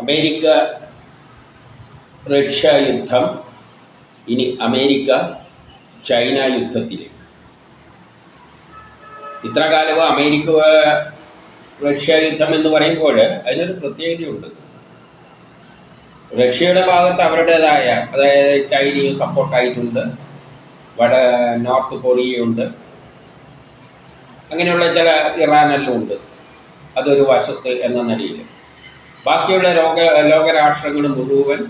America Russia യുദ്ധം ഇനി America China യുദ്ധത്തിലേക്ക്. ഇത്ര കാലവും അമേരിക്ക റഷ്യ യുദ്ധം എന്ന് പറയുമ്പോൾ അതിനൊരു പ്രത്യേകതയുണ്ട്. റഷ്യയുടെ ഭാഗത്ത് അവരുടേതായ അതായത് ചൈനയും സപ്പോർട്ടായിട്ടുണ്ട് വട നോർത്ത് കൊറിയയുണ്ട് അങ്ങനെയുള്ള ചില ഇറാനെല്ലാം ഉണ്ട്. അതൊരു വശത്ത് എന്ന നിലയിൽ. ബാക്കിയുള്ള ലോക ലോകരാഷ്ട്രങ്ങൾ മുഴുവൻ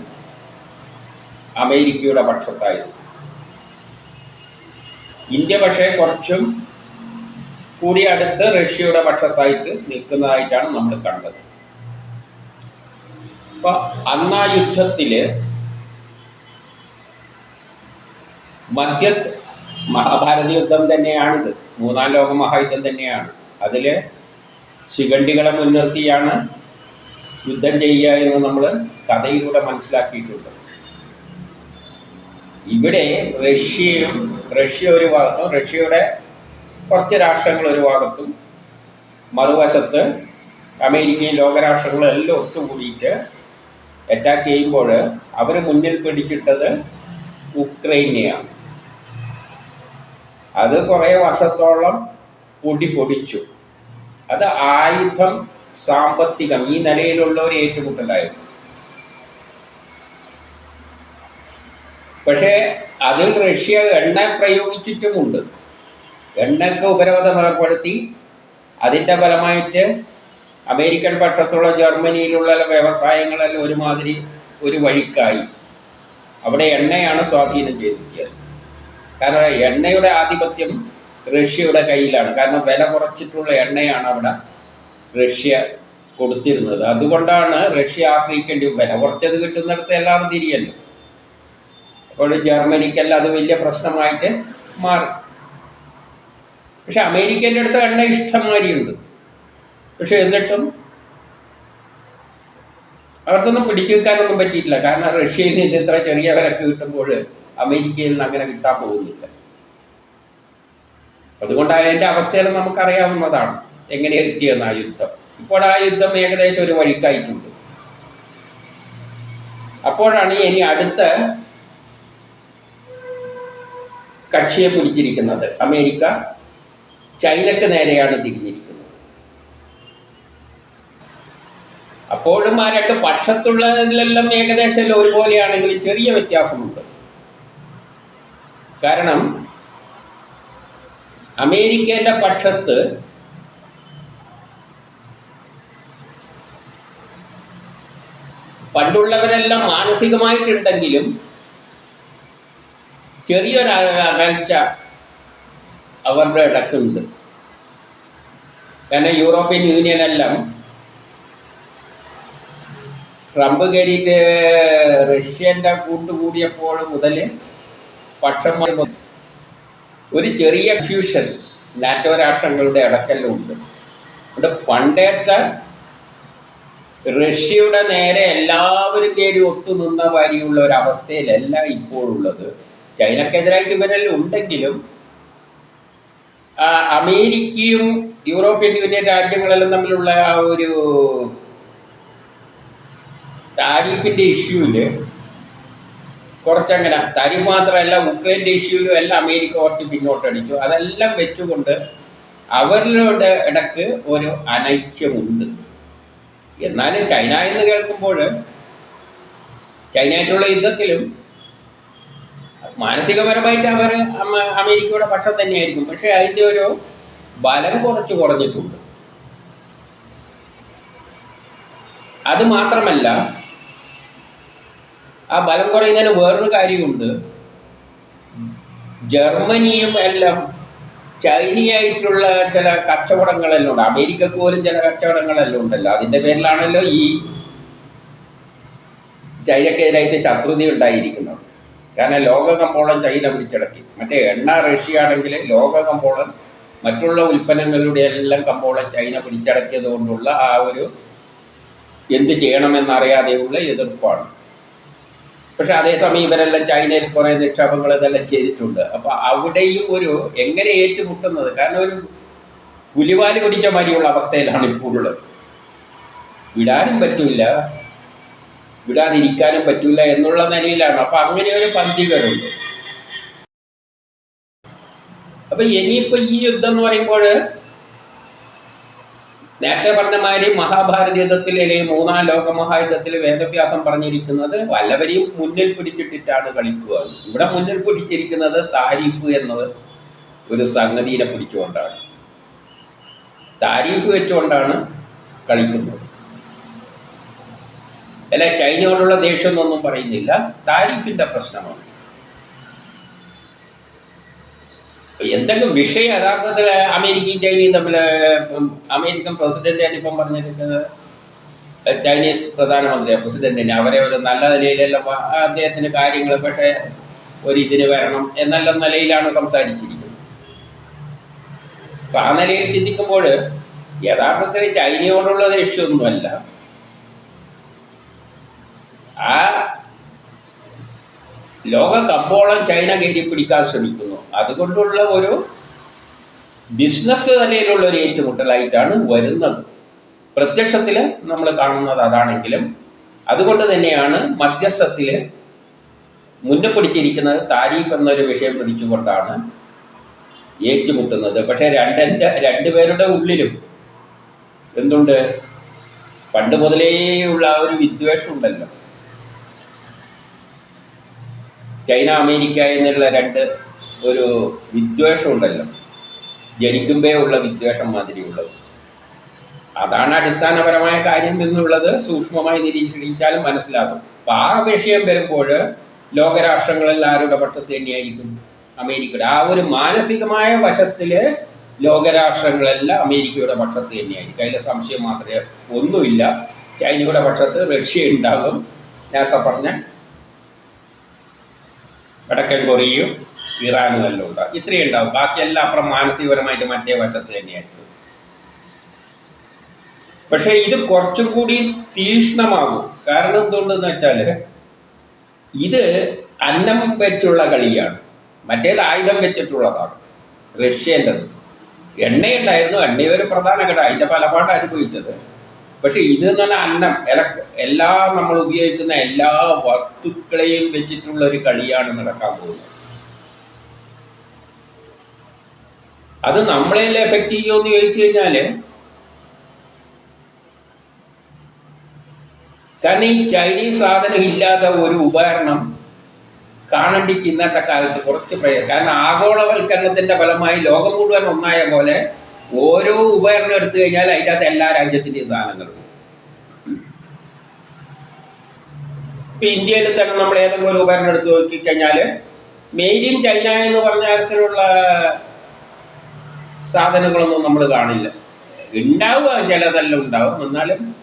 അമേരിക്കയുടെ പക്ഷത്തായിരുന്നു. ഇന്ത്യ പക്ഷേ കുറച്ചും കൂടി അടുത്ത് റഷ്യയുടെ പക്ഷത്തായിട്ട് നിൽക്കുന്നതായിട്ടാണ് നമ്മൾ കണ്ടത്. അപ്പൊ അന്ന് യുദ്ധത്തിൽ മധ്യ മഹാഭാരത യുദ്ധം തന്നെയാണിത്. മൂന്നാം ലോക മഹായുദ്ധം തന്നെയാണ്. അതിൽ ശിഖണ്ഡികളെ മുൻനിർത്തിയാണ് യുദ്ധം ചെയ്യുക എന്ന് നമ്മൾ കഥയിലൂടെ മനസ്സിലാക്കിയിട്ടുണ്ട്. ഇവിടെ റഷ്യയും റഷ്യ ഒരു ഭാഗത്തും റഷ്യയുടെ കുറച്ച് രാഷ്ട്രങ്ങൾ ഒരു ഭാഗത്തും മറുവശത്ത് അമേരിക്കയും ലോകരാഷ്ട്രങ്ങളും എല്ലാം ഒത്തുകൂടിയിട്ട് അറ്റാക്ക് ചെയ്യുമ്പോൾ അവർ മുന്നിൽ പിടിച്ചിട്ടത് ഉക്രൈനെയാണ്. അത് കുറേ വർഷത്തോളം പൊടി പൊടിച്ചു. അത് ആയുധം സാമ്പത്തികം ഈ നിലയിലുള്ള ഒരു ഏറ്റുമുട്ടലായിരുന്നു. പക്ഷേ അതിൽ റഷ്യ എണ്ണ പ്രയോഗിച്ചിട്ടുമുണ്ട്. എണ്ണയ്ക്ക് ഉപരോധം ഏർപ്പെടുത്തി അതിന്റെ ഫലമായിട്ട് അമേരിക്കൻ പക്ഷത്തുള്ള ജർമ്മനിയിലുള്ള വ്യവസായങ്ങളെല്ലാം ഒരുമാതിരി ഒരു വഴിക്കായി. അവിടെ എണ്ണയാണ് സ്വാധീനം ചെയ്തിരിക്കുന്നത് കാരണം എണ്ണയുടെ ആധിപത്യം റഷ്യയുടെ കയ്യിലാണ്. കാരണം വില കുറച്ചിട്ടുള്ള എണ്ണയാണ് അവിടെ റഷ്യ കൊടുത്തിരുന്നത്. അതുകൊണ്ടാണ് റഷ്യ ആശ്രയിക്കേണ്ടി വില കുറച്ചത് കിട്ടുന്നിടത്ത് എല്ലാവരും തിരിയല്ലോ. അപ്പോൾ ജർമ്മനിക്കെല്ലാം അത് വലിയ പ്രശ്നമായിട്ട് മാറി. പക്ഷെ അമേരിക്കന്റെ അടുത്ത് എണ്ണ ഇഷ്ടംമാരിയുണ്ട്. പക്ഷെ എന്നിട്ടും അവർക്കൊന്നും പിടിച്ചു വെക്കാനൊന്നും പറ്റിയിട്ടില്ല. കാരണം റഷ്യയിൽ നിന്ന് ഇത്ര ചെറിയ വിലക്ക് കിട്ടുമ്പോൾ അമേരിക്കയിൽ നിന്ന് അങ്ങനെ കിട്ടാൻ പോകുന്നില്ല. അതുകൊണ്ട് അതിന്റെ അവസ്ഥയെല്ലാം നമുക്കറിയാവുന്നതാണ്. എങ്ങനെ എത്തിയെന്ന് ആ യുദ്ധം. ഇപ്പോൾ ആ യുദ്ധം ഏകദേശം ഒരു വഴിക്കായിട്ടുണ്ട്. അപ്പോഴാണ് ഇനി അടുത്ത കക്ഷിയെ പിടിച്ചിരിക്കുന്നത്. അമേരിക്ക ചൈനക്ക് നേരെയാണ് തിരിഞ്ഞിരിക്കുന്നത്. അപ്പോഴും ആ രണ്ട് പക്ഷത്തുള്ളതിലെല്ലാം ഏകദേശം ഒരുപോലെയാണെങ്കിലും ചെറിയ വ്യത്യാസമുണ്ട്. കാരണം അമേരിക്കേന്റെ പക്ഷത്ത് പണ്ടുള്ളവരെല്ലാം മാനസികമായിട്ടുണ്ടെങ്കിലും ചെറിയൊരു അകൽച്ച അവരുടെ ഇടക്കുണ്ട്. കാരണം യൂറോപ്യൻ യൂണിയനെല്ലാം ട്രംപ് കയറിയിട്ട് റഷ്യന്റെ കൂട്ടുകൂടിയപ്പോൾ മുതൽ പക്ഷം ഒരു ചെറിയ ഫ്യൂഷൻ നാറ്റോ രാഷ്ട്രങ്ങളുടെ ഇടക്കെല്ലാം ഉണ്ട് ഇവിടെ പണ്ടേത്തെ റഷ്യയുടെ നേരെ എല്ലാവരും കയറി ഒത്തുനിന്ന വരിയുള്ള ഒരു അവസ്ഥയിലല്ല ഇപ്പോഴുള്ളത്. ചൈനക്കെതിരായിട്ട് ഇവരെല്ലാം ഉണ്ടെങ്കിലും അമേരിക്കയും യൂറോപ്യൻ യൂണിയൻ രാജ്യങ്ങളെല്ലാം തമ്മിലുള്ള ആ ഒരു താരിഫിന്റെ ഇഷ്യൂൽ കുറച്ചങ്ങനെ താരിഫ് മാത്രമല്ല ഉക്രൈന്റെ ഇഷ്യൂലും എല്ലാം അമേരിക്ക കുറച്ച് പിന്നോട്ടടിച്ചു. അതെല്ലാം വെച്ചുകൊണ്ട് അവരിലൂടെ ഇടയ്ക്ക് ഒരു അനൈക്യമുണ്ട്. എന്നാലും ചൈന എന്ന് കേൾക്കുമ്പോൾ ചൈനയായിട്ടുള്ള യുദ്ധത്തിലും മാനസികപരമായിട്ട് അവർ അമേരിക്കയുടെ പക്ഷം തന്നെയായിരിക്കും. പക്ഷേ അതിന്റെ ഒരു ബലം കുറച്ച് കുറഞ്ഞിട്ടുണ്ട്. അത് മാത്രമല്ല ആ ബലം കുറയുന്നതിന് വേറൊരു കാര്യമുണ്ട്. ജർമ്മനിയും എല്ലാം ചൈനയായിട്ടുള്ള ചില കച്ചവടങ്ങളെല്ലാം ഉണ്ട്. അമേരിക്കക്ക് പോലും ചില കച്ചവടങ്ങളെല്ലാം ഉണ്ടല്ലോ. അതിന്റെ പേരിലാണല്ലോ ഈ ചൈനക്കെതിരായിട്ട് ശത്രുത ഉണ്ടായിരിക്കുന്നത്. കാരണം ലോക കമ്പോളം ചൈന പിടിച്ചടക്കി. മറ്റേ എണ്ണ റഷ്യ ആണെങ്കിൽ ലോക കമ്പോളം മറ്റുള്ള ഉൽപ്പന്നങ്ങളുടെ എല്ലാം കമ്പോളം ചൈന പിടിച്ചടക്കിയത് കൊണ്ടുള്ള ആ ഒരു എന്ത് ചെയ്യണമെന്നറിയാതെയുള്ള എതിർപ്പാണ്. പക്ഷെ അതേസമയം ഇവരെല്ലാം ചൈനയിൽ കുറേ നിക്ഷേപങ്ങൾ ഇതെല്ലാം ചെയ്തിട്ടുണ്ട്. അപ്പോൾ അവിടെയും ഒരു എങ്ങനെ ഏറ്റുമുട്ടുന്നത്? കാരണം ഒരു പുലിവാൽ പിടിച്ച മാതിരിയുള്ള അവസ്ഥയിലാണ് ഇപ്പോൾ ഉള്ളത് വിടാനും പറ്റില്ല വിടാതിരിക്കാനും പറ്റില്ല എന്നുള്ള നിലയിലാണ്. അപ്പൊ അങ്ങനെ ഒരു പന്തികളുണ്ട് അപ്പൊ ഇനിയിപ്പോ ഈ യുദ്ധം എന്ന് പറയുമ്പോൾ നേരത്തെ പറഞ്ഞ മാതിരി മഹാഭാരത യുദ്ധത്തിൽ അല്ലെങ്കിൽ മൂന്നാം ലോക മഹായുദ്ധത്തിൽ വേദവ്യാസം പറഞ്ഞിരിക്കുന്നത് വല്ലവരെയും മുന്നിൽ പിടിച്ചിട്ടിട്ടാണ് കളിക്കുക. ഇവിടെ മുന്നിൽ പിടിച്ചിരിക്കുന്നത് താരിഫ് എന്നത് ഒരു സംഗതിയെ പിടിച്ചുകൊണ്ടാണ്. താരിഫ് വെച്ചുകൊണ്ടാണ് കളിക്കുന്നത്. അല്ല ചൈനയോടുള്ള ദേഷ്യം എന്നൊന്നും പറയുന്നില്ല. താരിഫിന്റെ പ്രശ്നമാണ്. എന്തെങ്കിലും വിഷയം യഥാർത്ഥത്തിൽ അമേരിക്കയും ചൈനയും തമ്മിൽ അമേരിക്കൻ പ്രസിഡന്റ് ഇപ്പം പറഞ്ഞിരിക്കുന്നത് ചൈനീസ് പ്രധാനമന്ത്രി പ്രസിഡന്റിന്. അവരെ ഒരു നല്ല നിലയിലെല്ലാം അദ്ദേഹത്തിന് കാര്യങ്ങൾ പക്ഷേ ഒരു ഇതിന് വരണം എന്നല്ല നിലയിലാണ് സംസാരിച്ചിരിക്കുന്നത്. അപ്പൊ ആ നിലയിൽ ചിന്തിക്കുമ്പോൾ യഥാർത്ഥത്തിൽ ചൈനയോടുള്ള ദേഷ്യമൊന്നുമല്ല. ആ ലോക കമ്പോളം ചൈന കയറ്റി പിടിക്കാൻ ശ്രമിക്കുന്നു. അതുകൊണ്ടുള്ള ഒരു ബിസിനസ് നിലയിലുള്ള ഒരു ഏറ്റുമുട്ടലായിട്ടാണ് വരുന്നത്. പ്രത്യക്ഷത്തിൽ നമ്മൾ കാണുന്നത് അതാണെങ്കിലും അതുകൊണ്ട് തന്നെയാണ് മധ്യസ്ഥത്തിൽ മുന്നേ പിടിച്ചിരിക്കുന്നത് താരീഫ് എന്നൊരു വിഷയം പിടിച്ചുകൊണ്ടാണ് ഏറ്റുമുട്ടുന്നത്. പക്ഷേ രണ്ടിന്റെ രണ്ടുപേരുടെ ഉള്ളിലും എന്തുണ്ട്? പണ്ട് മുതലേ ഉള്ള ആ ഒരു വിദ്വേഷം ഉണ്ടല്ലോ. ചൈന അമേരിക്ക എന്നുള്ള രണ്ട് ഒരു വിദ്വേഷം ഉണ്ടല്ലോ ജനിക്കുമ്പേ ഉള്ള വിദ്വേഷം മാതിരിയുള്ളത്. അതാണ് അടിസ്ഥാനപരമായ കാര്യം എന്നുള്ളത് സൂക്ഷ്മമായി നിരീക്ഷിച്ചാലും മനസ്സിലാകും. അപ്പൊ ആ വിഷയം വരുമ്പോൾ ലോകരാഷ്ട്രങ്ങളിൽ ആരുടെ പക്ഷത്ത് തന്നെയായിരിക്കും അമേരിക്കയുടെ. ആ ഒരു മാനസികമായ വശത്തിൽ ലോകരാഷ്ട്രങ്ങളെല്ലാം അമേരിക്കയുടെ പക്ഷത്ത് തന്നെയായിരിക്കും. അതിൽ സംശയം മാത്രമേ ഒന്നുമില്ല. ചൈനയുടെ പക്ഷത്ത് റഷ്യ ഉണ്ടാകും. നേരത്തെ പറഞ്ഞ വടക്കൻ കൊറിയയും ഇറാനും എല്ലാം ഉണ്ടാകും ഇത്രയും ഉണ്ടാവും. ബാക്കിയെല്ലാം അപ്പുറം മാനസികപരമായിട്ട് മറ്റേ വശത്ത് തന്നെയായിരിക്കും. പക്ഷെ ഇത് കുറച്ചും കൂടി തീക്ഷ്ണമാകും കാരണം എന്തുകൊണ്ടെന്ന് വെച്ചാൽ ഇത് അന്നം വെച്ചുള്ള കളിയാണ്. മറ്റേത് ആയുധം വെച്ചിട്ടുള്ളതാണ്. റഷ്യന്റെത്. എണ്ണയുണ്ടായിരുന്നു. എണ്ണ ഒരു പ്രധാന ഘടകം അതിന്റെ പലപാട് അനുഭവിച്ചത് പക്ഷേ ഇത് എന്ന് പറഞ്ഞാൽ അന്നം. എലക്ട്ര എല്ലാ നമ്മൾ ഉപയോഗിക്കുന്ന എല്ലാ വസ്തുക്കളെയും വെച്ചിട്ടുള്ള ഒരു കളിയാണ് നടക്കാൻ പോകുന്നത്. അത് നമ്മളെല്ലാം എഫക്റ്റ് ചെയ്യുമോ എന്ന് ചോദിച്ചു കഴിഞ്ഞാൽ കാരണം ഈ ചൈനീസ് സാധനം ഇല്ലാത്ത ഒരു ഉപകരണം കാണണ്ടിക്ക് ഇന്നത്തെ കാലത്ത് കുറച്ച് പ്രയോജനം കാരണം ആഗോളവൽക്കരണത്തിന്റെ ഫലമായി ലോകം മുഴുവൻ ഒന്നായ പോലെ ഓരോ ഉപകരണം എടുത്തു കഴിഞ്ഞാൽ അതിന്റെ എല്ലാ രാജ്യത്തിന്റെയും സാധനങ്ങളും ഇപ്പൊ ഇന്ത്യയിൽ തന്നെ നമ്മൾ ഏതെങ്കിലും ഒരു ഉപകരണം എടുത്ത് നോക്കിക്കഴിഞ്ഞാൽ മെയ്ഡ് ഇൻ ചൈന എന്ന് പറഞ്ഞ തരത്തിലുള്ള സാധനങ്ങളൊന്നും നമ്മൾ കാണില്ല. ഉണ്ടാവുക ചിലതെല്ലാം ഉണ്ടാവും. എന്നാലും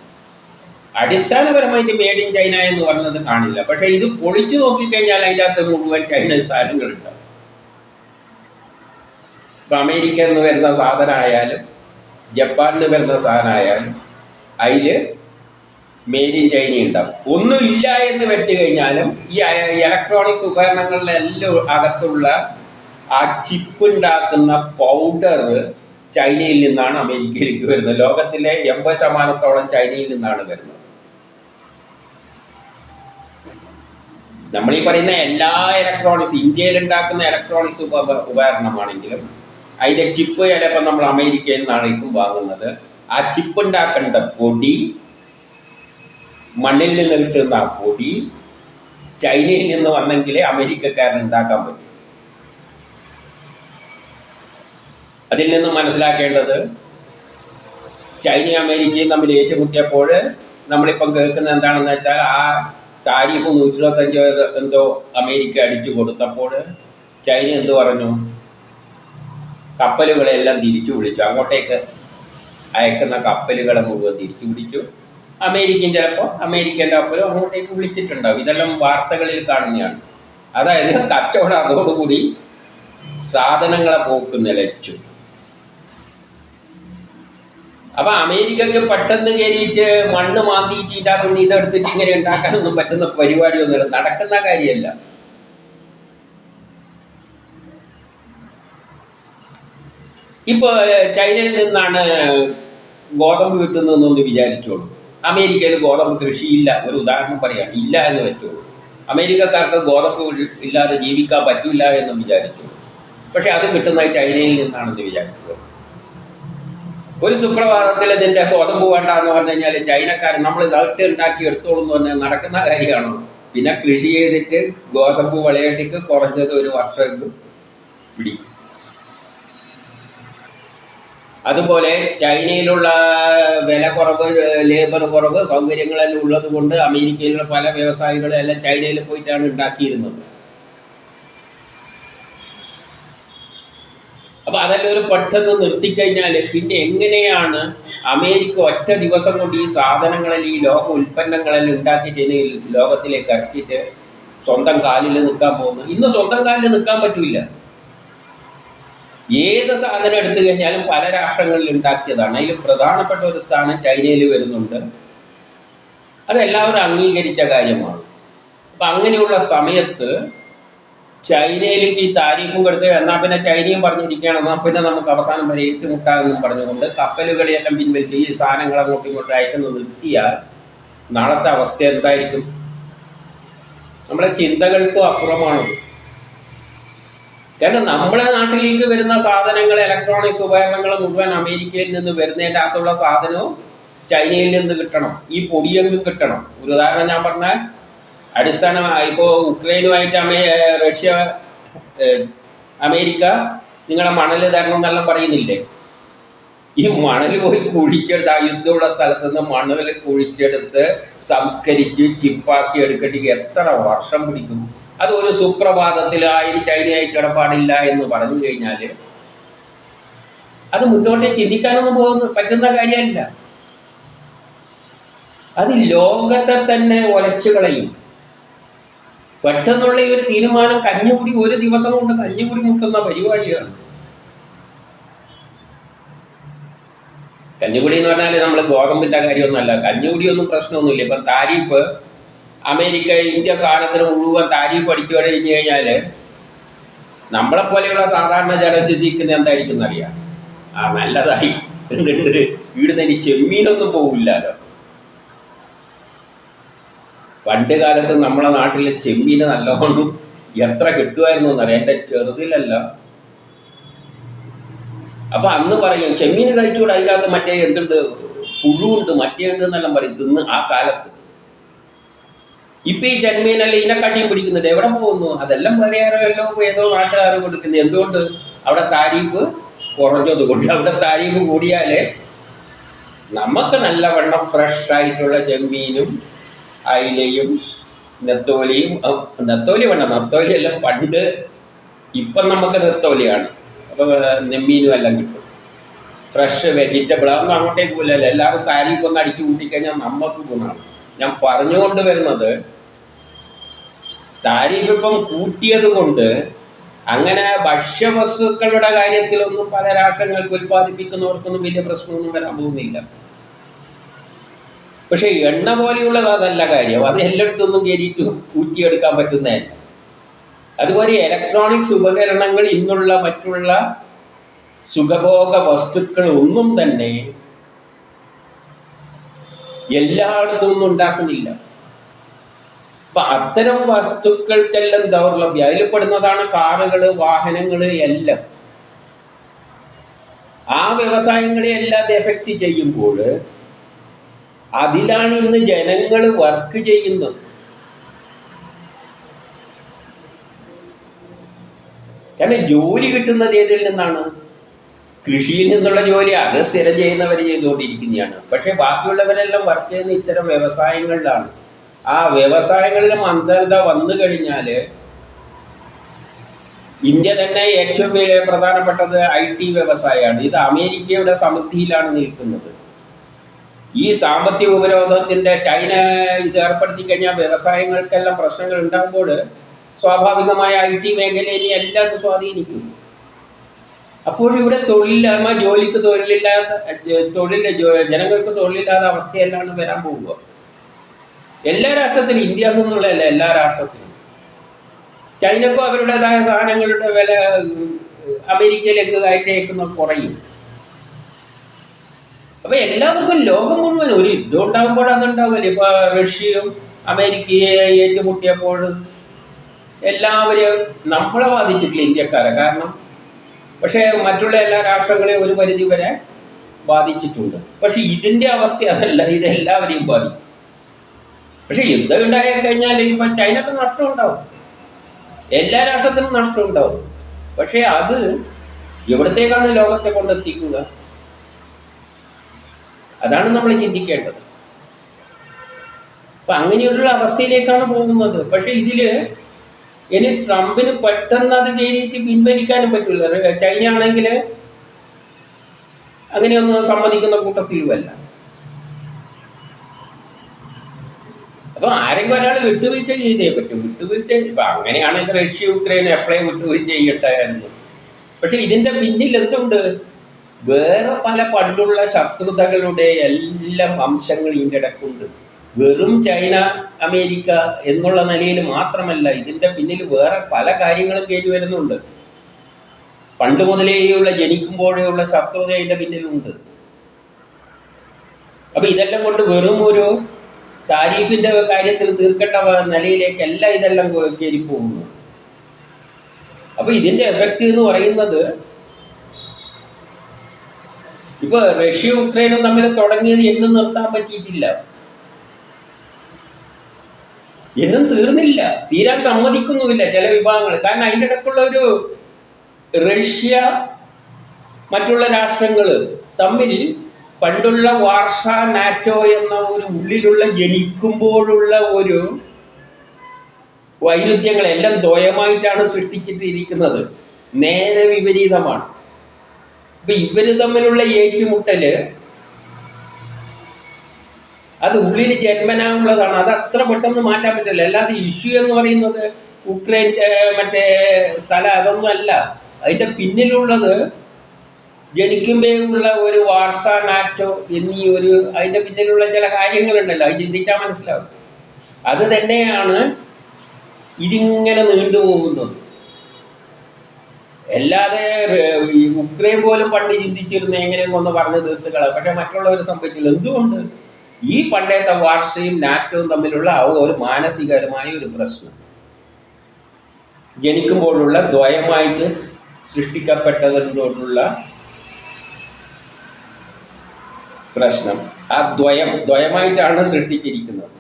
അടിസ്ഥാനപരമായിട്ട് മേഡ് ഇൻ ചൈന എന്ന് പറഞ്ഞത് കാണില്ല. പക്ഷേ ഇത് പൊളിച്ചു നോക്കിക്കഴിഞ്ഞാൽ അതിന്റെ അകത്ത് മുഴുവൻ ചൈനീസ് സാധനങ്ങളുണ്ടാവും ഇപ്പൊ അമേരിക്ക എന്ന് വരുന്ന സാധനമായാലും ജപ്പാനിൽ വരുന്ന സാധനമായാലും അതിൽ മെയ്ഡ് ഇൻ ചൈന ഉണ്ടാവും. ഒന്നും ഇല്ല എന്ന് വെച്ച് കഴിഞ്ഞാലും ഈ ഇലക്ട്രോണിക്സ് ഉപകരണങ്ങളിലെല്ലാം അകത്തുള്ള ആ ചിപ്പ് ഉണ്ടാക്കുന്ന പൗഡർ ചൈനയിൽ നിന്നാണ് അമേരിക്കയിലേക്ക് വരുന്നത്. ലോകത്തിലെ എൺപത് ശതമാനത്തോളം ചൈനയിൽ നിന്നാണ് വരുന്നത്. നമ്മൾ ഈ പറയുന്ന എല്ലാ ഇലക്ട്രോണിക്സ് ഇന്ത്യയിൽ ഉണ്ടാക്കുന്ന ഇലക്ട്രോണിക്സ് ഉപ ഉപകരണമാണെങ്കിലും അതിന്റെ ചിപ്പ് ചിലപ്പോൾ നമ്മൾ അമേരിക്കയിൽ ഇപ്പം വാങ്ങുന്നത്. ആ ചിപ്പ് ഉണ്ടാക്കേണ്ട പൊടി മണ്ണിൽ നിന്ന് കിട്ടുന്ന പൊടി ചൈനയിൽ നിന്ന് വന്നെങ്കിലേ അമേരിക്കക്കാരൻ ഉണ്ടാക്കാൻ പറ്റും. അതിൽ നിന്ന് മനസ്സിലാക്കേണ്ടത് ചൈനയും അമേരിക്കയും തമ്മിൽ ഏറ്റുമുട്ടിയപ്പോൾ നമ്മളിപ്പം കേൾക്കുന്നത് എന്താണെന്ന് വെച്ചാൽ ആ താരിഫ് നൂറ്റി ഇരുപത്തഞ്ചോ എന്തോ അമേരിക്ക അടിച്ചു കൊടുത്തപ്പോൾ ചൈന എന്ത് പറഞ്ഞു? കപ്പലുകളെല്ലാം തിരിച്ചു വിളിച്ചു. അങ്ങോട്ടേക്ക് അയക്കുന്ന കപ്പലുകളെ മുഴുവൻ തിരിച്ചു പിടിച്ചു. അമേരിക്കയും ചിലപ്പോൾ അമേരിക്കന്റെ കപ്പലും അങ്ങോട്ടേക്ക് വിളിച്ചിട്ടുണ്ടാവും. ഇതെല്ലാം വാർത്തകളിൽ കാണുന്നതാണ്. അതായത് കച്ചവടം അതോടുകൂടി സാധനങ്ങളെ പോക്ക് നിലച്ചു. അപ്പൊ അമേരിക്കക്ക് പെട്ടെന്ന് കയറിയിട്ട് മണ്ണ് മാന്തിയിട്ട് ഇതിനകത്ത് ഇതെടുത്തിട്ട് ഇങ്ങനെ ഉണ്ടാക്കാനൊന്നും പറ്റുന്ന പരിപാടിയൊന്നുമില്ല. നടക്കുന്ന കാര്യമല്ല. ഇപ്പൊ ചൈനയിൽ നിന്നാണ് ഗോതമ്പ് കിട്ടുന്നതെന്നൊന്ന് വിചാരിച്ചോളൂ. അമേരിക്കയിൽ ഗോതമ്പ് കൃഷിയില്ല. ഒരു ഉദാഹരണം പറയാം. ഇല്ല എന്ന് വെച്ചോളൂ. അമേരിക്കക്കാർക്ക് ഗോതമ്പ് ഇല്ലാതെ ജീവിക്കാൻ പറ്റില്ല എന്ന് വിചാരിച്ചു പക്ഷെ അത് കിട്ടുന്നത് ചൈനയിൽ നിന്നാണെന്ന് വിചാരിച്ചത് ഒരു സുപ്രഭാതത്തിൽ ഇതിന്റെ ഗോതമ്പ് വേണ്ട എന്ന് പറഞ്ഞു കഴിഞ്ഞാൽ ചൈനക്കാർ നമ്മൾ ഇതായിട്ട് ഉണ്ടാക്കി എടുത്തോളും എന്ന് പറഞ്ഞാൽ നടക്കുന്ന കാര്യമാണോ. പിന്നെ കൃഷി ചെയ്തിട്ട് ഗോതമ്പ് വിളയെടുക്ക് കുറഞ്ഞത് ഒരു വർഷം പിടിക്കും. അതുപോലെ ചൈനയിലുള്ള വില കുറവ് ലേബർ കുറവ് സൗകര്യങ്ങളെല്ലാം ഉള്ളത് കൊണ്ട് അമേരിക്കയിലുള്ള പല വ്യവസായികളും എല്ലാം ചൈനയിൽ പോയിട്ടാണ് ഉണ്ടാക്കിയിരുന്നത്. അപ്പൊ അതെല്ലാം ഒരു പെട്ടെന്ന് നിർത്തിക്കഴിഞ്ഞാൽ പിന്നെ എങ്ങനെയാണ് അമേരിക്ക ഒറ്റ ദിവസം കൊണ്ട് ഈ സാധനങ്ങളിൽ ഈ ലോക ഉൽപ്പന്നങ്ങളെല്ലാം ഉണ്ടാക്കിയിട്ട് ലോകത്തിലേക്ക് ഇറക്കിയിട്ട് സ്വന്തം കാലിൽ നിൽക്കാൻ പോകുന്നത് ഇന്ന് സ്വന്തം കാലിൽ നിൽക്കാൻ പറ്റില്ല ഏത് സാധനം എടുത്തു കഴിഞ്ഞാലും പല രാഷ്ട്രങ്ങളിൽ ഉണ്ടാക്കിയതാണ്. അതിൽ പ്രധാനപ്പെട്ട ഒരു സ്ഥാനം ചൈനയിൽ വരുന്നുണ്ട്. അതെല്ലാവരും അംഗീകരിച്ച കാര്യമാണ്. അപ്പം അങ്ങനെയുള്ള സമയത്ത് ചൈനയിലേക്ക് ഈ താരീഫും കൊടുത്ത് എന്നാൽ പിന്നെ ചൈനയും പറഞ്ഞിരിക്കുകയാണ് എന്നാൽ പിന്നെ നമുക്ക് അവസാനം വരെ ഏറ്റുമുട്ടാമെന്നും പറഞ്ഞുകൊണ്ട് കപ്പലുകളെയെല്ലാം പിൻവലിച്ച് ഈ സാധനങ്ങൾ അങ്ങോട്ടും ഇങ്ങോട്ടും അയക്കുന്നത് നിർത്തിയാൽ നാളത്തെ അവസ്ഥ എന്തായിരിക്കും? നമ്മുടെ ചിന്തകൾക്കും അപ്പുറമാണ്. കാരണം നമ്മളെ നാട്ടിലേക്ക് വരുന്ന സാധനങ്ങൾ ഇലക്ട്രോണിക്സ് ഉപകരണങ്ങൾ മുഴുവൻ അമേരിക്കയിൽ നിന്ന് വരുന്നതിന്റെ അകത്തുള്ള സാധനവും ചൈനയിൽ നിന്ന് കിട്ടണം ഈ പൊടിയെങ്കിലും കിട്ടണം. ഒരു ഉദാഹരണം ഞാൻ പറഞ്ഞാൽ അടിസ്ഥാനമായി ഇപ്പോൾ ഉക്രൈനുമായിട്ട് അമേ റഷ്യ അമേരിക്ക നിങ്ങളെ മണൽ തരണം എന്നെല്ലാം പറയുന്നില്ലേ? ഈ മണൽ പോയി കുഴിച്ചെടുത്ത് ആ യുദ്ധമുള്ള സ്ഥലത്ത് നിന്ന് മണൽ കുഴിച്ചെടുത്ത് സംസ്കരിച്ച് ചിപ്പാക്കി എടുക്കട്ടെങ്കിൽ എത്ര വർഷം പിടിക്കും? അത് ഒരു സുപ്രഭാതത്തിൽ ആയിരം ചൈനയായി കിടപ്പാടില്ല എന്ന് പറഞ്ഞു കഴിഞ്ഞാൽ അത് മുന്നോട്ട് ചിന്തിക്കാനൊന്നും പോകുന്ന പറ്റുന്ന കാര്യമല്ല. അത് ലോകത്തെ തന്നെ ഒലച്ചു കളയും പെട്ടെന്നുള്ള ഈ ഒരു തീരുമാനം കഞ്ഞുകുടി ഒരു ദിവസം കൊണ്ട് കഞ്ഞുകുടി മുട്ടുന്ന പരിപാടിയാണ്. കഞ്ഞുകുടി എന്ന് പറഞ്ഞാൽ നമ്മൾ ഗോതമ്പിന്റെ കാര്യമൊന്നുമല്ല. കഞ്ഞുകുടിയൊന്നും പ്രശ്നമൊന്നുമില്ല. ഇപ്പം താരിഫ് അമേരിക്ക ഇന്ത്യ സാധനത്തിന് മുഴുവൻ താരിഫ് അടിച്ചു കഴിഞ്ഞു കഴിഞ്ഞാൽ നമ്മളെ പോലെയുള്ള സാധാരണ ജനത്തിരിക്കുന്ന എന്തായിരിക്കും എന്നറിയാം? ആ നല്ലതായി. എന്നിട്ട് ഇവിടുന്ന് ഇനി ചെമ്മീനൊന്നും പോകില്ലല്ലോ പണ്ട് കാലത്ത് നമ്മളെ നാട്ടിലെ ചെമ്മീന് നല്ലോണം എത്ര കിട്ടുമായിരുന്നു എന്നറിയാം. എന്റെ ചെറുതിലല്ല. അപ്പൊ അന്ന് പറയും ചെമ്മീൻ കഴിച്ചുകൂടെ അതിന്റെ അകത്ത് മറ്റേ എന്തുണ്ട്? പുഴുണ്ട് മറ്റേ ഉണ്ട് എന്നെല്ലാം പറയും തിന്ന് ആ കാലത്ത്. ഇപ്പൊ ഈ ചെമ്മീനല്ല ഇതിനെക്കാട്ടിയും പിടിക്കുന്നുണ്ട് എവിടെ പോകുന്നു? അതെല്ലാം വേറെ ആരോ ഏതോ നാട്ടുകാർ കൊടുക്കുന്നത്. എന്തുകൊണ്ട്? അവിടെ താരീഫ് കുറഞ്ഞത് കൊണ്ട്. അവിടെ താരീഫ് കൂടിയാൽ നമുക്ക് നല്ലവണ്ണം ഫ്രഷ് ആയിട്ടുള്ള ചെമ്മീനും അയിലയും നെത്തോലിയും നെത്തോലി വേണ്ട നെത്തോലി എല്ലാം പണ്ട് ഇപ്പം നമുക്ക് നെത്തോലിയാണ്. അപ്പോൾ നെമ്മീനും എല്ലാം കിട്ടും. ഫ്രഷ് വെജിറ്റബിൾ അതൊന്നും അങ്ങോട്ടേക്ക് പോലല്ല എല്ലാവരും താരിഫ് ഒന്ന് അടിച്ചു കൂട്ടിക്കഴിഞ്ഞാൽ നമുക്ക് ഗുണമാണ്. ഞാൻ പറഞ്ഞുകൊണ്ട് വരുന്നത് താരിഫ് ഇപ്പം കൂട്ടിയത് കൊണ്ട് അങ്ങനെ ഭക്ഷ്യവസ്തുക്കളുടെ കാര്യത്തിലൊന്നും പല രാഷ്ട്രങ്ങൾക്ക് ഉൽപ്പാദിപ്പിക്കുന്നവർക്കൊന്നും വലിയ പ്രശ്നമൊന്നും വരാൻ പോകുന്നില്ല. പക്ഷെ എണ്ണ പോലെയുള്ളത് അതല്ല കാര്യം. അത് എല്ലായിടത്തൊന്നും കയറിയിട്ട് ഊറ്റിയെടുക്കാൻ പറ്റുന്നതല്ല. അതുപോലെ ഇലക്ട്രോണിക്സ് ഉപകരണങ്ങൾ ഇന്നുള്ള മറ്റുള്ള സുഖഭോഗ വസ്തുക്കൾ ഒന്നും തന്നെ എല്ലായിടത്തും ഒന്നും ഉണ്ടാക്കുന്നില്ല. അപ്പൊ അത്തരം വസ്തുക്കൾക്കെല്ലാം ദൗർലഭ്യം. അതിൽ പെടുന്നതാണ് കാറുകൾ വാഹനങ്ങൾ എല്ലാം. ആ വ്യവസായങ്ങളെ എല്ലാം അത് എഫക്റ്റ് ചെയ്യുമ്പോൾ അതിലാണ് ഇന്ന് ജനങ്ങൾ വർക്ക് ചെയ്യുന്നത്. കാരണം ജോലി കിട്ടുന്നത് ഏതിൽ നിന്നാണ്? കൃഷിയിൽ നിന്നുള്ള ജോലി അത് സ്ഥിരം ചെയ്യുന്നവർ ചെയ്തുകൊണ്ടിരിക്കുന്നതാണ്. പക്ഷെ ബാക്കിയുള്ളവരെല്ലാം വർക്ക് ചെയ്യുന്ന ഇത്തരം വ്യവസായങ്ങളിലാണ്. ആ വ്യവസായങ്ങളിലും മന്ദത വന്നു കഴിഞ്ഞാൽ ഇന്ത്യ തന്നെ ഏറ്റവും പ്രധാനപ്പെട്ടത് ഐ ടി വ്യവസായമാണ്. ഇത് അമേരിക്കയുടെ സമൃദ്ധിയിലാണ് നിൽക്കുന്നത്. ഈ സാമ്പത്തിക ഉപരോധത്തിന്റെ ചൈന ഇത് ഏർപ്പെടുത്തി കഴിഞ്ഞാൽ വ്യവസായങ്ങൾക്കെല്ലാം പ്രശ്നങ്ങൾ ഉണ്ടാകുമ്പോൾ സ്വാഭാവികമായ ഐ ടി മേഖലയെ എല്ലാം അത് സ്വാധീനിക്കും. അപ്പോൾ ഇവിടെ തൊഴിലില്ലായ്മ ജോലിക്ക് തൊഴിലില്ലാത്ത തൊഴിൽ ജനങ്ങൾക്ക് തൊഴിലില്ലാത്ത അവസ്ഥയെല്ലാം വരാൻ പോകുക എല്ലാ രാഷ്ട്രത്തിലും ഇന്ത്യ എന്നുള്ളതല്ല എല്ലാ രാഷ്ട്രത്തിലും ചൈനക്കും അവരുടേതായ സാധനങ്ങളുടെ വില അമേരിക്കയിലേക്ക് കയറ്റയക്കുന്ന കുറയും. അപ്പൊ എല്ലാവർക്കും ലോകം മുഴുവൻ ഒരു യുദ്ധം ഉണ്ടാകുമ്പോഴാണ് ഉണ്ടാവില്ല ഇപ്പൊ റഷ്യയും അമേരിക്കയെ ഏറ്റുമുട്ടിയപ്പോൾ എല്ലാവരും നമ്മളെ ബാധിച്ചിട്ടില്ല ഇന്ത്യക്കാരെ. കാരണം പക്ഷേ മറ്റുള്ള എല്ലാ രാഷ്ട്രങ്ങളെയും ഒരു പരിധി വരെ ബാധിച്ചിട്ടുണ്ട്. പക്ഷെ ഇതിന്റെ അവസ്ഥ അതല്ല. ഇത് എല്ലാവരെയും ബാധിക്കും. പക്ഷെ യുദ്ധം ഉണ്ടായി കഴിഞ്ഞാൽ ഇപ്പൊ ചൈനക്ക് നഷ്ടം ഉണ്ടാവും. എല്ലാ രാഷ്ട്രത്തിനും നഷ്ടം ഉണ്ടാവും. പക്ഷെ അത് എവിടത്തേക്കാണ് ലോകത്തെ കൊണ്ടെത്തിക്കുക? അതാണ് നമ്മൾ ചിന്തിക്കേണ്ടത്. അപ്പൊ അങ്ങനെയുള്ള അവസ്ഥയിലേക്കാണ് പോകുന്നത്. പക്ഷെ ഇതിൽ ഇനി ട്രംപിന് പെട്ടെന്ന് അത് കയറിയിട്ട് പിൻവലിക്കാനും പറ്റില്ല ചൈന ആണെങ്കിൽ അങ്ങനെയൊന്നും സമ്മതിക്കുന്ന കൂട്ടത്തിലുമല്ല. അപ്പൊ ആരെങ്കിലും ഒരാൾ വിട്ടുവീഴ്ച ചെയ്തേ പറ്റും. വിട്ടുവീഴ്ച ഇപ്പൊ അങ്ങനെയാണെങ്കിൽ റഷ്യ യുക്രൈൻ എപ്പോഴേ വിട്ടുവീഴ്ച ചെയ്യട്ടായിരുന്നു പക്ഷെ ഇതിന്റെ പിന്നിൽ എന്തുണ്ട്? വേറെ പല പണ്ടുള്ള ശത്രുതകളുടെ എല്ലാം അംശങ്ങൾ ഇതിന്റെ ഇടക്കുണ്ട് വെറും ചൈന അമേരിക്ക എന്നുള്ള നിലയിൽ മാത്രമല്ല ഇതിന്റെ പിന്നിൽ വേറെ പല കാര്യങ്ങളും കയറി വരുന്നുണ്ട്. പണ്ട് മുതലേയുള്ള ജനിക്കുമ്പോഴേയുള്ള ശത്രുത ഇതിന്റെ പിന്നിലുണ്ട്. അപ്പൊ ഇതെല്ലാം കൊണ്ട് വെറും ഒരു താരീഫിന്റെ കാര്യത്തിൽ തീർക്കേണ്ട നിലയിലേക്കല്ല ഇതെല്ലാം കയറി പോകുന്നു. അപ്പൊ ഇതിന്റെ എഫക്റ്റ് എന്ന് പറയുന്നത് ഇപ്പൊ റഷ്യ ഉക്രൈനും തമ്മിൽ തുടങ്ങിയത് എന്നും നിർത്താൻ പറ്റിയിട്ടില്ല. എന്നും തീർന്നില്ല. തീരാൻ സമ്മതിക്കുന്നുമില്ല ചില വിഭാഗങ്ങൾ. കാരണം അതിന്റെ ഇടയ്ക്കുള്ള ഒരു റഷ്യ മറ്റുള്ള രാഷ്ട്രങ്ങൾ തമ്മിൽ പണ്ടുള്ള വാർഷ നാറ്റോ എന്ന ഒരു ഉള്ളിലുള്ള ജനിക്കുമ്പോഴുള്ള ഒരു വൈരുദ്ധ്യങ്ങളെല്ലാം ദ്വയമായിട്ടാണ് സൃഷ്ടിച്ചിട്ടിരിക്കുന്നത്. നേരെ വിപരീതമാണ്. ഇപ്പൊ ഇവർ തമ്മിലുള്ള ഏറ്റുമുട്ടൽ അത് ഉള്ളിൽ ജന്മനാമുള്ളതാണ് അത് അത്ര പെട്ടെന്ന് മാറ്റാൻ പറ്റില്ല അല്ലാതെ ഇഷ്യൂ എന്ന് പറയുന്നത് ഉക്രൈൻ മറ്റേ സ്ഥലം അതൊന്നും അല്ല. അതിന്റെ പിന്നിലുള്ളത് ജനിക്കുമ്പോഴുള്ള ഒരു വാർസ നാറ്റോ എന്നീ ഒരു അതിന്റെ പിന്നിലുള്ള ചില കാര്യങ്ങളുണ്ടല്ലോ. അത് ചിന്തിച്ചാൽ മനസ്സിലാവും. അത് തന്നെയാണ് ഇതിങ്ങനെ നീണ്ടുപോകുന്നത്. അല്ലാതെ ഉക്രൈൻ പോലും പണ്ട് ചിന്തിച്ചിരുന്ന എങ്ങനെയും ഒന്ന് പറഞ്ഞു തീർത്തുകള പക്ഷെ മറ്റുള്ളവർ സംഭവിച്ചില്ല. എന്തുകൊണ്ട്? ഈ പണ്ടത്തെ വാർഷയും നാറ്റവും തമ്മിലുള്ള ഒരു മാനസികപരമായ ഒരു പ്രശ്നം. ജനിക്കുമ്പോഴുള്ള ദ്വയമായിട്ട് സൃഷ്ടിക്കപ്പെട്ടതിനോടുള്ള പ്രശ്നം. ആ ദ്വയം ദ്വയമായിട്ടാണ് സൃഷ്ടിച്ചിരിക്കുന്നത്.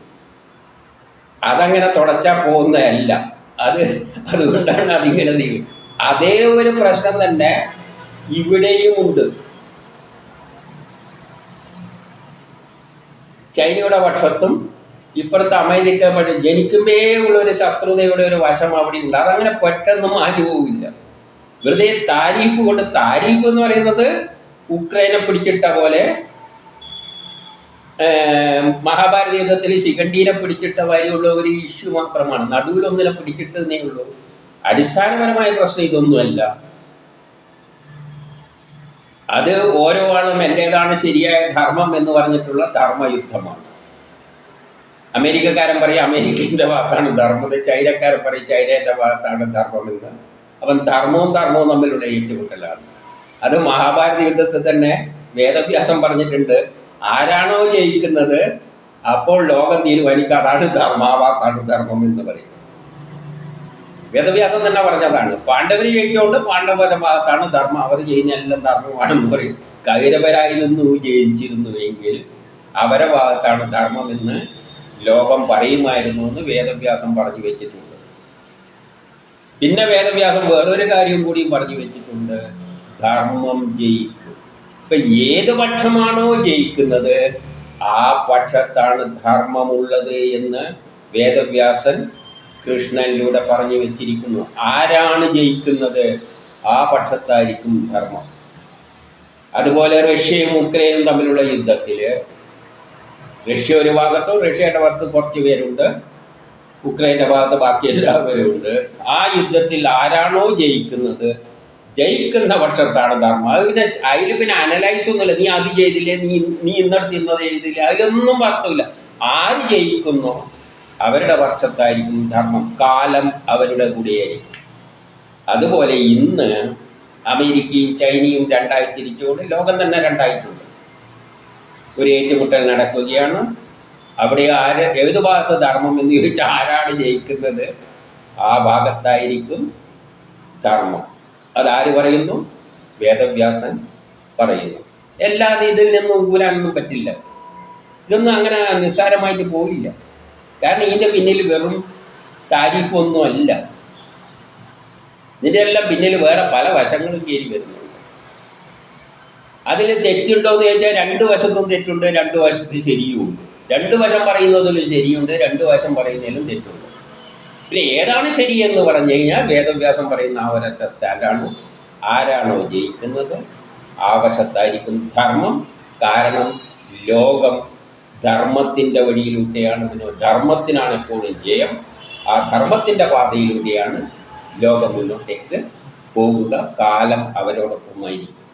അതങ്ങനെ തുടച്ചാൽ പോകുന്നതല്ല. അത് അതുകൊണ്ടാണ് അതിങ്ങനെ നീങ്ങി അതേ ഒരു പ്രശ്നം തന്നെ ഇവിടെയും ഉണ്ട്. ചൈനയുടെ പക്ഷത്തും ഇപ്പുറത്ത് അമേരിക്ക ജനിക്കുമ്പേ ഉള്ള ഒരു ശത്രുതയുടെ ഒരു വശം അവിടെ ഉണ്ട് അതങ്ങനെ പെട്ടെന്ന് മാറ്റി പോവില്ല. വെറുതെ താരീഫ് കൊണ്ട് താരീഫ് എന്ന് പറയുന്നത് ഉക്രൈനെ പിടിച്ചിട്ട പോലെ മഹാഭാരത യുദ്ധത്തിൽ ശിഖണ്ഡീനെ പിടിച്ചിട്ട വരെയുള്ള ഒരു ഇഷ്യൂ മാത്രമാണ്. നടുവിലൊന്നിനെ പിടിച്ചിട്ടേ ഉള്ളൂ. അടിസ്ഥാനപരമായ പ്രശ്നം ഇതൊന്നുമല്ല. അത് ഓരോ ആളും എന്റേതാണ് ശരിയായ ധർമ്മം എന്ന് പറഞ്ഞിട്ടുള്ള ധർമ്മയുദ്ധമാണ്. അമേരിക്കക്കാരൻ പറയും അമേരിക്കന്റെ ഭാഗത്താണ് ധർമ്മം. ചൈനക്കാരൻ പറയും ചൈനയുടെ ഭാഗത്താണ് ധർമ്മമെന്ന് അവൻ ധർമ്മവും ധർമ്മവും തമ്മിലുള്ള ഏറ്റുമുട്ടലാണ്. അത് മഹാഭാരത യുദ്ധത്തിൽ തന്നെ വേദവ്യാസം പറഞ്ഞിട്ടുണ്ട്. ആരാണോ ജയിക്കുന്നത് അപ്പോൾ ലോകം തീരുമാനിക്കുക അതാണ് ധർമാവാത്താണ് ധർമ്മം എന്ന് പറയും. വേദവ്യാസം തന്നെ പറഞ്ഞതാണ്. പാണ്ഡവർ ജയിച്ചുകൊണ്ട് പാണ്ഡവരുടെ ഭാഗത്താണ് ധർമ്മം. അവർ ചെയ്യുന്നതെല്ലാം ധർമ്മമാണെന്ന് പറയും. കൗരവരായിരുന്നു ജയിച്ചിരുന്നു എങ്കിൽ അവരെ ഭാഗത്താണ് ധർമ്മം എന്ന് ലോകം പറയുമായിരുന്നു എന്ന് വേദവ്യാസം പറഞ്ഞു വെച്ചിട്ടുണ്ട്. പിന്നെ വേദവ്യാസം വേറൊരു കാര്യം കൂടി പറഞ്ഞു വെച്ചിട്ടുണ്ട്. ധർമ്മം ജയിക്കും. ഇപ്പൊ ഏത് പക്ഷമാണോ ജയിക്കുന്നത് ആ പക്ഷത്താണ് ധർമ്മമുള്ളത് എന്ന് വേദവ്യാസൻ കൃഷ്ണനിലൂടെ പറഞ്ഞു വെച്ചിരിക്കുന്നു. ആരാണ് ജയിക്കുന്നത്? ആ പക്ഷത്തായിരിക്കും ധർമ്മം. അതുപോലെ റഷ്യയും ഉക്രൈനും തമ്മിലുള്ള യുദ്ധത്തിൽ റഷ്യ ഒരു ഭാഗത്തും റഷ്യയുടെ ഭാഗത്ത് കുറച്ച് പേരുണ്ട് ഉക്രൈന്റെ ഭാഗത്ത് ബാക്കി എല്ലാവരും ഉണ്ട് ആ യുദ്ധത്തിൽ ആരാണോ ജയിക്കുന്നത്? ജയിക്കുന്ന പക്ഷത്താണ് ധർമ്മം. അത് പിന്നെ അതിൽ പിന്നെ അനലൈസ് ഒന്നുമില്ല. നീ അത് ചെയ്തില്ലേ? നീ നീ ഇന്നടത്ത് ഇന്നത് ചെയ്തില്ലേ? അതിലൊന്നും അർത്ഥമില്ല ആര് ജയിക്കുന്നോ? അവരുടെ പക്ഷത്തായിരിക്കും ധർമ്മം. കാലം അവരുടെ കൂടെയായിരിക്കും. അതുപോലെ ഇന്ന് അമേരിക്കയും ചൈനയും രണ്ടായി തിരിച്ചുകൊണ്ട് ലോകം തന്നെ രണ്ടായിട്ടുണ്ട്. ഒരു ഏറ്റുമുട്ടൽ നടക്കുകയാണ്. അവിടെ ആര് ഏത് ഭാഗത്ത് ധർമ്മം എന്ന് ചോദിച്ചാൽ ആരാണ് ജയിക്കുന്നത്? ആ ഭാഗത്തായിരിക്കും ധർമ്മം. അതാര് പറയുന്നു? വേദവ്യാസൻ പറയുന്നു. അല്ലാതെ ഇതിൽ നിന്നും ഊരാനൊന്നും പറ്റില്ല. ഇതൊന്നും അങ്ങനെ നിസ്സാരമായിട്ട് പോയില്ല. കാരണം ഇതിന്റെ പിന്നിൽ വെറും താരീഫൊന്നും അല്ല. ഇതിന്റെ എല്ലാം പിന്നിൽ വേറെ പല വശങ്ങളും കയറി വരുന്നുണ്ട്. അതിൽ തെറ്റുണ്ടോ എന്ന് ചോദിച്ചാൽ രണ്ട് വശത്തും തെറ്റുണ്ട് രണ്ട് വശത്ത് ശരിയുമുണ്ട്. രണ്ട് വശം പറയുന്നതിലും ശരിയുണ്ട് രണ്ട് വശം പറയുന്നതിലും തെറ്റുണ്ട്. പിന്നെ ഏതാണ് ശരിയെന്ന് പറഞ്ഞു കഴിഞ്ഞാൽ വേദവ്യാസം പറയുന്ന ആ ഒരൊറ്റ സ്റ്റാൻഡാണ്. ആരാണോ ജയിക്കുന്നത്? ആ വശത്തായിരിക്കും ധർമ്മം കാരണം ലോകം ധർമ്മത്തിന്റെ വഴിയിലൂടെയാണ് മുന്നോട്ട് ധർമ്മത്തിനാണ് എപ്പോഴും ജയം. ആ ധർമ്മത്തിന്റെ പാതയിലൂടെയാണ് ലോകം മുന്നോട്ടേക്ക് പോകുക. കാലം അവരോടൊപ്പമായിരിക്കും.